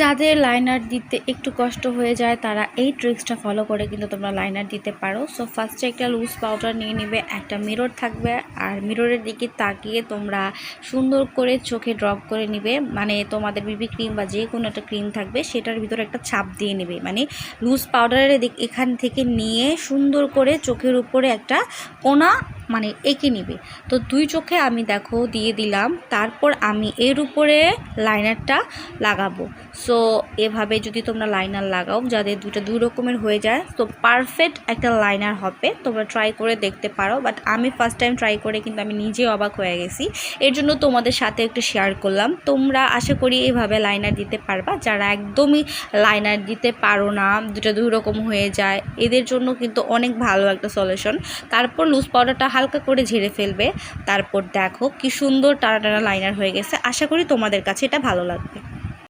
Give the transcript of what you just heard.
যাদের লাইনার দিতে একটু কষ্ট হয়ে যায়, তারা এই ট্রিক্সটা ফলো করে কিন্তু তোমরা লাইনার দিতে পারো। সো ফার্স্টে একটা লুজ পাউডার নিয়ে নেবে, একটা মিরর থাকবে, আর মিররের দিকে তাকিয়ে তোমরা সুন্দর করে চোখে ড্রপ করে নেবে। মানে তোমাদের বিবি ক্রিম বা যে কোনো একটা ক্রিম থাকবে, সেটার ভিতরে একটা ছাপ দিয়ে নেবে। মানে লুজ পাউডারের এখান থেকে নিয়ে সুন্দর করে চোখের উপরে একটা কোনা মানে এঁকে নিবে। তো দুই চোখে আমি দেখো দিয়ে দিলাম, তারপর আমি এর উপরে লাইনারটা লাগাবো। সো এভাবে যদি তোমরা লাইনার লাগাও যাদের দুটো দুই রকমের হয়ে যায়, তো পারফেক্ট একটা লাইনার হবে। তোমরা ট্রাই করে দেখতে পারো বাট আমি ফার্স্ট টাইম ট্রাই করে কিন্তু আমি নিজে অবাক হয়ে গেছি। এর জন্য তোমাদের সাথে একটু শেয়ার করলাম। তোমরা আশা করি এভাবে লাইনার দিতে পারবা। যারা একদমই লাইনার দিতে পারো না দুটো দুই রকম হয়ে যায়, এদের জন্য কিন্তু অনেক ভালো একটা সলিউশন তারপর লুজ পাউডারটা হালকা করে ঝেড়ে ফেলবে। তারপর দেখো কি সুন্দর টানা টানা লাইনার হয়ে গেছে। আশা করি তোমাদের কাছে এটা ভালো লাগবে।